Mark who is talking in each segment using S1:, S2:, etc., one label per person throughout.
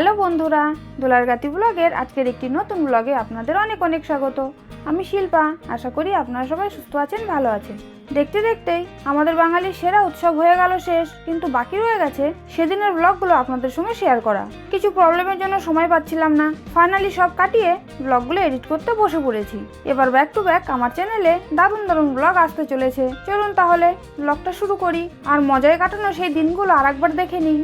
S1: Hello বন্ধুরা দোলার গাতি ব্লগের আজকের একটি নতুন ব্লগে আপনাদের অনেক অনেক স্বাগত। আমি শিল্পা, আশা করি আপনারা সবাই সুস্থ আছেন, ভালো আছেন। দেখতে দেখতেই আমাদের বাঙালির সেরা উৎসব হয়ে গেল শেষ, কিন্তু বাকি রয়ে গেছে সেদিনের ব্লগগুলো আপনাদের সঙ্গে শেয়ার করা। কিছু প্রবলেমের জন্য সময় পাচ্ছিলাম না। ফাইনালি সব কাটিয়ে ব্লগগুলো এডিট করতে বসে পড়েছি। এবার ব্যাক টু ব্যাক আমার চ্যানেলে দারুণ দারুণ ব্লগ আসতে চলেছে। চলুন তাহলে ব্লগটা শুরু করি। আর মজায় কাটানো সেই দিনগুলো আরেকবার দেখে নিই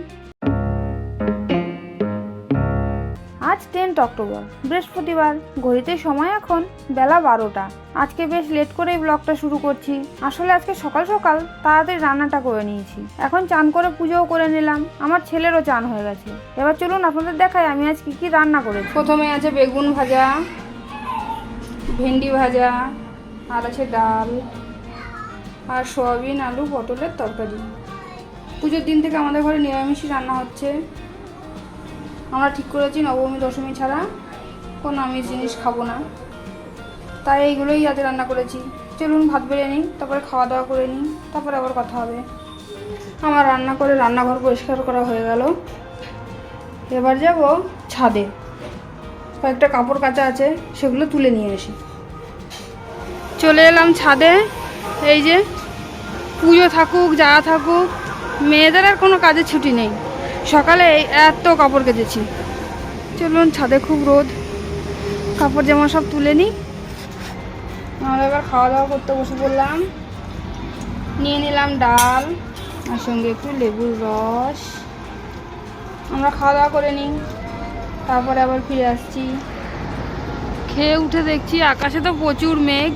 S1: আজ টেন্থ অক্টোবর। বৃহস্পতিবার, ঘড়িতে সময় এখন বেলা বারোটা। আজকে বেশ লেট করেই ব্লগটা শুরু করছি। আসলে আজকে সকাল সকাল তাড়াতাড়ি রান্নাটা করে নিয়েছি। এখন চান করে পুজোও করে নিলাম। আমার ছেলেরও চান হয়ে গেছে। এবার চলুন আপনাদের দেখাই আমি আজ কি কি রান্না করেছি। প্রথমে আছে বেগুন ভাজা, ভেন্ডি ভাজা, আর আছে ডাল, আর সয়াবিন, আলু, পটলের তরকারি। পুজোর দিন থেকে আমাদের ঘরে নিরামিষই রান্না হচ্ছে। আমরা ঠিক করেছি, নবমী, দশমী ছাড়া কোনো আমিষ জিনিস খাব না। তাই এইগুলোই আজ রান্না করেছি। চলুন ভাত বেড়ে নিই, তারপরে খাওয়া দাওয়া করে নিই, তারপরে আবার কথা হবে। আমার রান্না করে রান্নাঘর পরিষ্কার করা হয়ে গেল। এবার যাব ছাদে। কয়েকটা কাপড় কাচা আছে, সেগুলো তুলে নিয়ে আসি। চলে এলাম ছাদে। এই যে পুজো থাকুক যা থাকুক, মেয়েদের আর কোনো কাজে ছুটি নেই। সকালে এত কাপড় কেচেছি। চলুন, ছাদে খুব রোদ। কাপড় জামা সব তুলে নিই। আমরা এবার খাওয়া দাওয়া করতে বসে পড়লাম। নিয়ে নিলাম ডাল আর সঙ্গে একটু লেবুর রস। আমরা খাওয়া দাওয়া করে নিই। তারপরে আবার ফিরে আসছি। খেয়ে উঠে দেখছি আকাশে তো প্রচুর মেঘ।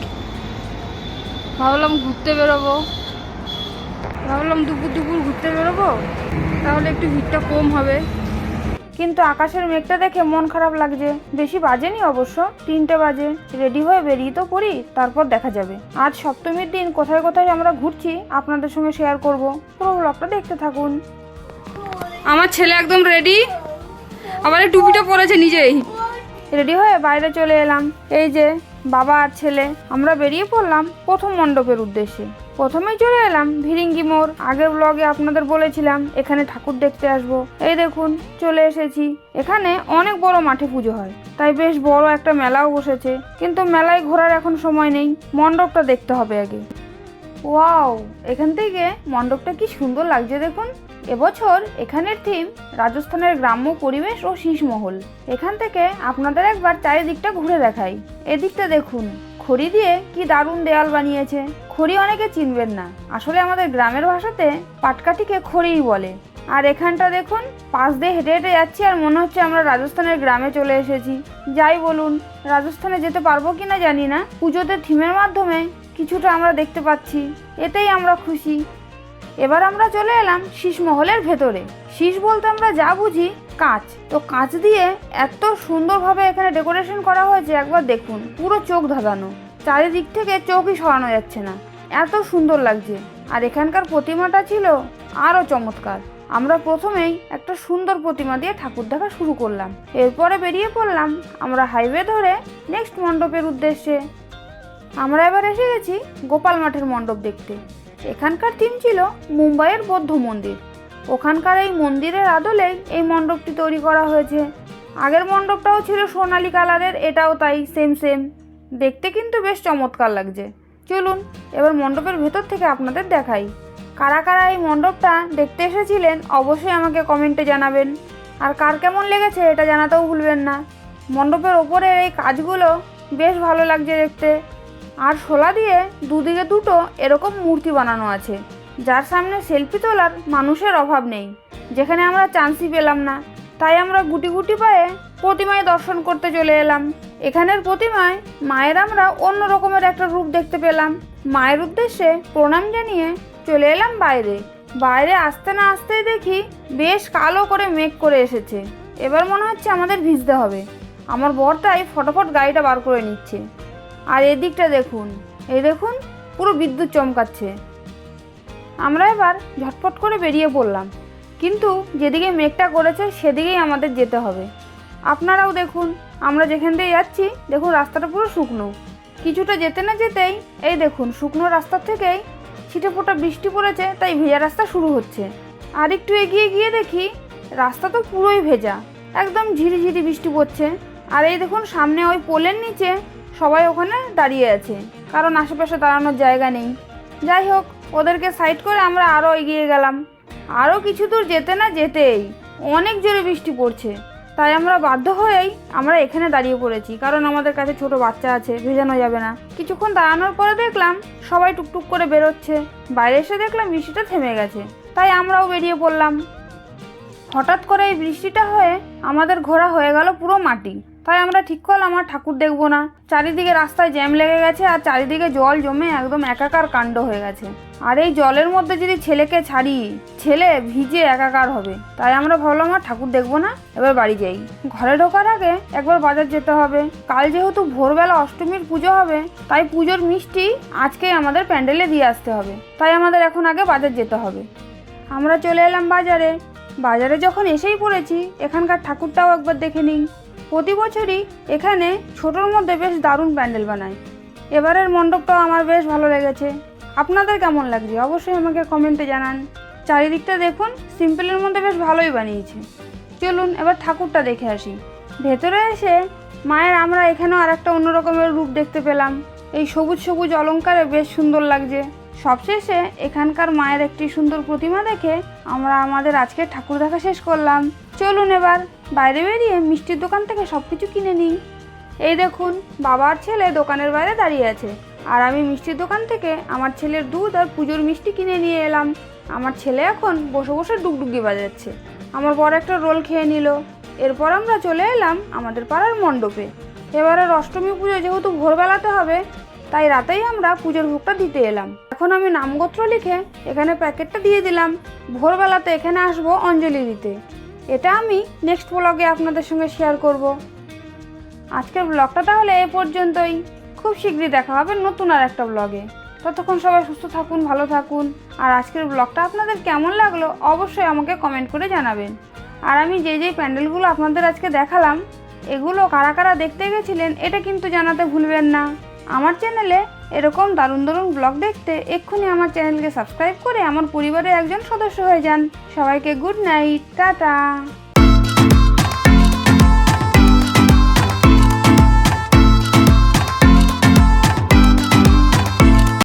S1: ভাবলাম ঘুরতে বেরোবো। ভাবলাম দুপুর দুপুর ঘুরতে বেরোবো। তাহলে একটু ভিড়টা কম হবে। কিন্তু আকাশের মেঘটা দেখে মন খারাপ লাগছে। বেশি বাজেনি অবশ্য। তিনটে বাজে। রেডি হয়ে বেরিয়ে তো পড়ি তারপর দেখা যাবে। আজ সপ্তমীর দিন কোথায় কোথায় আমরা ঘুরছি আপনাদের সঙ্গে শেয়ার করব। পুরো ব্লগটা দেখতে থাকুন। আমার ছেলে একদম রেডি আবার টুপিটা পরেছে নিজেই। রেডি হয়ে বাইরে চলে এলাম। এই যে বাবা আর ছেলে। আমরা বেরিয়ে পড়লাম প্রথম মণ্ডপের উদ্দেশ্যে। প্রথমেই চলে এলাম ভিরিঙ্গি মোড়। আগের ব্লগে আপনাদের বলেছিলাম, এখানে ঠাকুর দেখতে আসব। এই দেখুন, চলে এসেছি। এখানে অনেক বড় মাঠে পুজো হয়। তাই বেশ বড় একটা মেলাও বসেছে। কিন্তু মেলায় ঘোরার এখন সময় নেই। মণ্ডপটা দেখতে হবে আগে। ওয়াও! এখান থেকে মণ্ডপটা কি সুন্দর লাগছে দেখুন। এবছর এখানের থিম রাজস্থানের গ্রাম্য পরিবেশ ও শীষমহল। এখান থেকে আপনাদের একবার চারিদিকটা ঘুরে দেখাই। এদিকটা দেখুন। খড়ি দিয়ে কি দারুণ দেয়াল বানিয়েছে? খড়ি অনেকে চিনবেন না। আসলে আমাদের গ্রামের ভাষাতে পাটকাঠিকে খড়িই বলে। আর এখানটা দেখুন, পাশ দিয়ে হেঁটে হেঁটে যাচ্ছি আর মনে হচ্ছে আমরা রাজস্থানের গ্রামে চলে এসেছি। যাই বলুন, রাজস্থানে যেতে পারব কি না জানি না। পুজোতে থিমের মাধ্যমে কিছুটা আমরা দেখতে পাচ্ছি। এতেই আমরা খুশি। এবার আমরা চলে এলাম শীষ মহলের ভেতরে। শীষ বলতে আমরা যা বুঝি কাঁচ। তো কাঁচ দিয়ে এত সুন্দরভাবে এখানে ডেকোরেশন করা হয়েছে, একবার দেখুন। পুরো চোখ ধাঁধানো। চারিদিক থেকে চোখই সরানো যাচ্ছে না। এত সুন্দর লাগছে। আর এখানকার প্রতিমাটা ছিল আরও চমৎকার। আমরা প্রথমেই একটা সুন্দর প্রতিমা দিয়ে ঠাকুর দেখা শুরু করলাম। এরপরে বেরিয়ে পড়লাম আমরা হাইওয়ে ধরে নেক্সট মণ্ডপের উদ্দেশ্যে। আমরা এবার এসে গেছি গোপাল মাঠের মণ্ডপ দেখতে। এখানকার থিম ছিল মুম্বাইয়ের বৌদ্ধ মন্দির। ওখানকার এই মন্দিরের আদলেই এই মণ্ডপটি তৈরি করা হয়েছে। আগের মণ্ডপটাও ছিল সোনালি কালারের, এটাও তাই সেম সেম দেখতে কিন্তু বেশ চমৎকার লাগছে। চলুন, এবার মণ্ডপের ভেতর থেকে আপনাদের দেখাই। কারা কারা এই মণ্ডপটা দেখতে এসেছিলেন, অবশ্যই আমাকে কমেন্টে জানাবেন। আর কার কেমন লেগেছে, এটা জানাতেও ভুলবেন না। মণ্ডপের ওপরের এই কাজগুলো বেশ ভালো লাগছে দেখতে। আর শোলা দিয়ে দুদিকে দুটো এরকম মূর্তি বানানো আছে। যার সামনে সেলফি তোলার মানুষের অভাব নেই, যেখানে আমরা চান্সই পেলাম না। তাই আমরা গুটি গুটি পায়ে প্রতিমায় দর্শন করতে চলে এলাম। এখানের প্রতিমায় মায়ের আমরা অন্য রকমের একটা রূপ দেখতে পেলাম। মায়ের উদ্দেশ্যে প্রণাম জানিয়ে চলে এলাম বাইরে। বাইরে আসতে না আসতেই দেখি বেশ কালো করে মেঘ করে এসেছে। এবার মনে হচ্ছে আমাদের ভিজতে হবে। আমার বরটাই ফটোফট গাড়িটা বার করে নিচ্ছে। আর এদিকটা দেখুন, এই দেখুন পুরো বিদ্যুৎ চমকাচ্ছে। আমরা এবার ঝটপট করে বেরিয়ে পড়লাম। কিন্তু যেদিকে মেঘটা করেছে, সেদিকেই আমাদের যেতে হবে। আপনারাও দেখুন, আমরা যেখান দিয়ে যাচ্ছি, দেখুন রাস্তাটা পুরো শুকনো। কিছুটা যেতে না যেতেই, এই দেখুন, শুকনো রাস্তার থেকেই ছিটে ফোটা বৃষ্টি পড়েছে, তাই ভেজা রাস্তা শুরু হচ্ছে। আর একটু এগিয়ে গিয়ে দেখি, রাস্তা তো পুরোই ভেজা, একদম ঝিরিঝিরি বৃষ্টি পড়ছে। আর এই দেখুন, সামনে ওই পোলের নিচে সবাই ওখানে দাঁড়িয়ে আছে, কারণ আশেপাশে দাঁড়ানোর জায়গা নেই। যাই হোক ওদেরকে সাইড করে আমরা আরও এগিয়ে গেলাম। আরও কিছু দূর যেতে না যেতেই অনেক জোরে বৃষ্টি পড়ছে। তাই আমরা বাধ্য হয়েই আমরা এখানে দাঁড়িয়ে পড়েছি, কারণ আমাদের কাছে ছোট বাচ্চা আছে, ভেজানো যাবে না। কিছুক্ষণ দাঁড়ানোর পরে দেখলাম সবাই টুকটুক করে বেরোচ্ছে। বাইরে এসে দেখলাম বৃষ্টিটা থেমে গেছে, তাই আমরাও বেরিয়ে পড়লাম। হঠাৎ করে এই বৃষ্টিটা হয়ে আমাদের ঘোরা হয়ে গেল পুরো মাটি। তাই আমরা ঠিক করলাম আর ঠাকুর দেখব না। চারিদিকে রাস্তায় জ্যাম লেগে গেছে আর চারিদিকে জল জমে একদম একাকার কাণ্ড হয়ে গেছে। আর এই জলের মধ্যে যদি ছেলেকে ছাড়ি, ছেলে ভিজে একাকার হবে। তাই আমরা ভাবলাম, আর ঠাকুর দেখব না, এবার বাড়ি যাই। ঘরে ঢোকার আগে একবার বাজার যেতে হবে। কাল যেহেতু ভোরবেলা অষ্টমীর পুজো হবে, তাই পুজোর মিষ্টি আজকেই আমাদের প্যান্ডেলে দিয়ে আসতে হবে। তাই আমাদের এখন আগে বাজার যেতে হবে। আমরা চলে এলাম বাজারে। বাজারে যখন এসেই পড়েছি, এখানকার ঠাকুরটাও একবার দেখে নিই। প্রতি বছরই এখানে ছোটোর মধ্যে বেশ দারুণ প্যান্ডেল বানায় এবারের মণ্ডপটাও আমার বেশ ভালো লেগেছে। আপনাদের কেমন লাগছে? অবশ্যই আমাকে কমেন্টে জানান। চারিদিকটা দেখুন, সিম্পলের মধ্যে বেশ ভালোই বানিয়েছে। চলুন, এবার ঠাকুরটা দেখে আসি। ভেতরে এসে মায়ের আমরা এখানেও আর একটা অন্য রকমের রূপ দেখতে পেলাম। এই সবুজ সবুজ অলংকারে বেশ সুন্দর লাগছে। সবশেষে এখানকার মায়ের একটি সুন্দর প্রতিমা দেখে আমরা আমাদের আজকে ঠাকুর দেখা শেষ করলাম। চলুন এবার বাইরে বেরিয়ে মিষ্টির দোকান থেকে সব কিছু কিনে নিই। এই দেখুন বাবার ছেলে দোকানের বাইরে দাঁড়িয়ে আছে। আর আমি মিষ্টির দোকান থেকে আমার ছেলের দুধ আর পুজোর মিষ্টি কিনে নিয়ে এলাম। আমার ছেলে এখন বসে বসে ডুগডুগি বাজাচ্ছে। আমার বড় একটা রোল খেয়ে নিল। এরপর আমরা চলে এলাম আমাদের পাড়ার মণ্ডপে। এবারের অষ্টমী পুজো যেহেতু ভোরবেলাতে হবে, তাই রাতেই আমরা পুজোর ভোগটা দিতে এলাম। এখন আমি নামগোত্র লিখে এখানে প্যাকেটটা দিয়ে দিলাম। ভোরবেলাতে এখানে আসব অঞ্জলি দিতে। এটা আমি নেক্সট ব্লগে আপনাদের সঙ্গে শেয়ার করব। আজকের ব্লগটা তাহলে এ পর্যন্তই। খুব শীঘ্রই দেখা হবে নতুন আর একটা ব্লগে ততক্ষণ সবাই সুস্থ থাকুন, ভালো থাকুন। আর আজকের ব্লগটা আপনাদের কেমন লাগল অবশ্যই আমাকে কমেন্ট করে জানাবেন। আর আমি যে যে প্যান্ডেলগুলো আপনাদের আজকে দেখালাম, এগুলো কারা কারা দেখতে গেছিলেন, এটা কিন্তু জানাতে ভুলবেন না। আমার চ্যানেলে এরকম দারুণ দারুণ ব্লগ দেখতে এক্ষুনি আমার চ্যানেলকে সাবস্ক্রাইব করে আমার পরিবারের একজন সদস্য হয়ে যান। সবাইকে গুড নাইট টাটা।